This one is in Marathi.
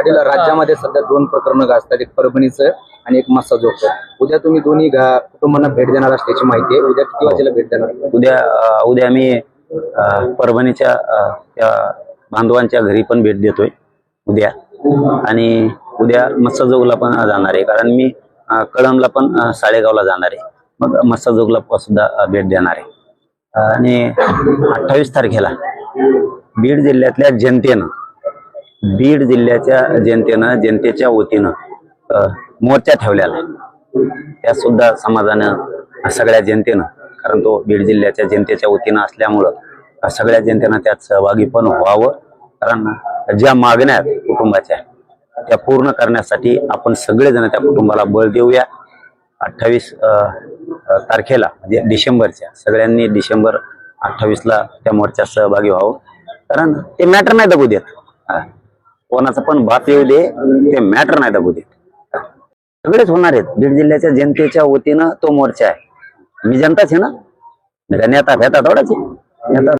पाटील राज्यामध्ये सध्या दोन प्रकरणं गाजतात एक परभणीचं आणि एक मस्साजोगचं उद्या तुम्ही दोन्ही कुटुंबांना भेट देणार असल्याची माहिती आहे. उद्या किती वाजेला भेट देणार? उद्या उद्या आम्ही परभणीच्या त्या बांधवांच्या घरी पण भेट देतोय उद्या. आणि उद्या मत्स्यजोगला पण जाणार आहे. कारण मी कळमला पण अ, साडेगावला जाणार आहे. मग मत्स्यजोगला सुद्धा भेट देणार आहे. आणि अठ्ठावीस तारखेला बीड जिल्ह्यातल्या जनतेनं बीड जिल्ह्याच्या जनतेनं जनतेच्या वतीनं मोर्चा ठेवलेला आहे. त्या सुद्धा समाजानं सगळ्या जनतेनं कारण तो बीड जिल्ह्याच्या जनतेच्या वतीनं असल्यामुळं सगळ्या जनतेनं त्यात सहभागी पण व्हावं कारण ज्या मागण्या आहेत कुटुंबाच्या त्या पूर्ण करण्यासाठी आपण सगळेजण त्या कुटुंबाला बळ देऊया. अठ्ठावीस तारखेला म्हणजे डिसेंबरच्या सगळ्यांनी डिसेंबर अठ्ठावीसला त्या मोर्चात सहभागी व्हावं. कारण ते मॅटर नाही दबू देत. कोणाचा पण भात येऊ दे ते मॅटर नाही दबू देत. सगळेच होणार आहेत. बीड जिल्ह्याच्या जनतेच्या वतीनं तो मोर्चा आहे. मी जनताच आहे ना? नेता भेता थोडाच आहे.